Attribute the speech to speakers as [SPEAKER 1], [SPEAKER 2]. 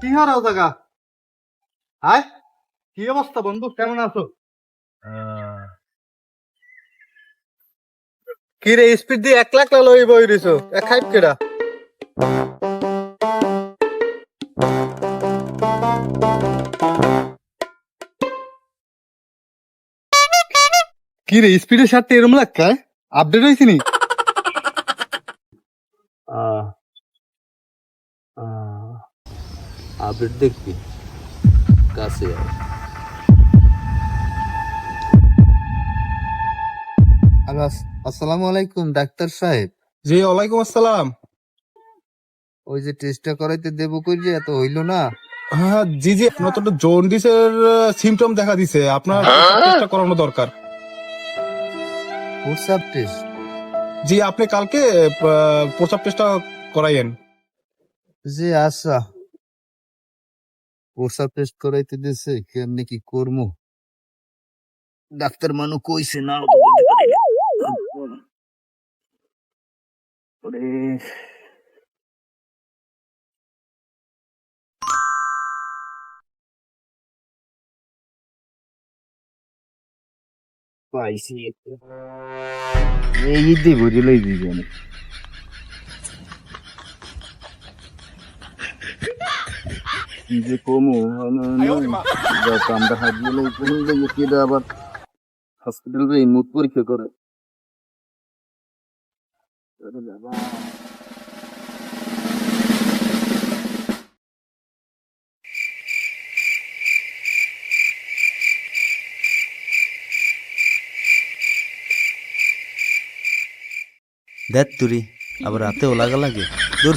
[SPEAKER 1] কি হারাও জায়গা হাই কি অবস্থা বন্ধু? কেমন আছো? কি রে স্পিড দিয়ে এক লাখ লই বই দিছো? এক খাইপ কেডা? কি রে স্পিডের সাথে এরম লাগকা আপডেট হয়েছে নি?
[SPEAKER 2] আপডেট দেখবি। কাছে আয়।
[SPEAKER 1] আসসালামু আলাইকুম ডাক্তার সাহেব।
[SPEAKER 3] জি ওয়ালাইকুম আসসালাম।
[SPEAKER 1] ওই যে টেস্টটা করাইতে দেবো কই যে এত হইল না।
[SPEAKER 3] হ্যাঁ জি জি আপনার তো জন্ডিসের সিমটম দেখা দিছে। আপনার টেস্টটা করানো দরকার।
[SPEAKER 1] হোয়াটসঅ্যাপ টেস্ট
[SPEAKER 3] জি আপনি কালকে প্রসাব টেস্টটা করাইয়েন।
[SPEAKER 1] জি আচ্ছা। হোয়াটসঅ্যাপ টেস্ট করাইতে দিছে কেমনি কি করমু ডাক্তার মানু কইছে না পাইছি এই ঈদে বুঝলেই দিবেন কি যে কমু আমরা হাত কেটে আবার হসপিটাল মুখ পরীক্ষা করে।
[SPEAKER 2] দেখ তুরি আবার রাতে ও লাগা। লাগে দূর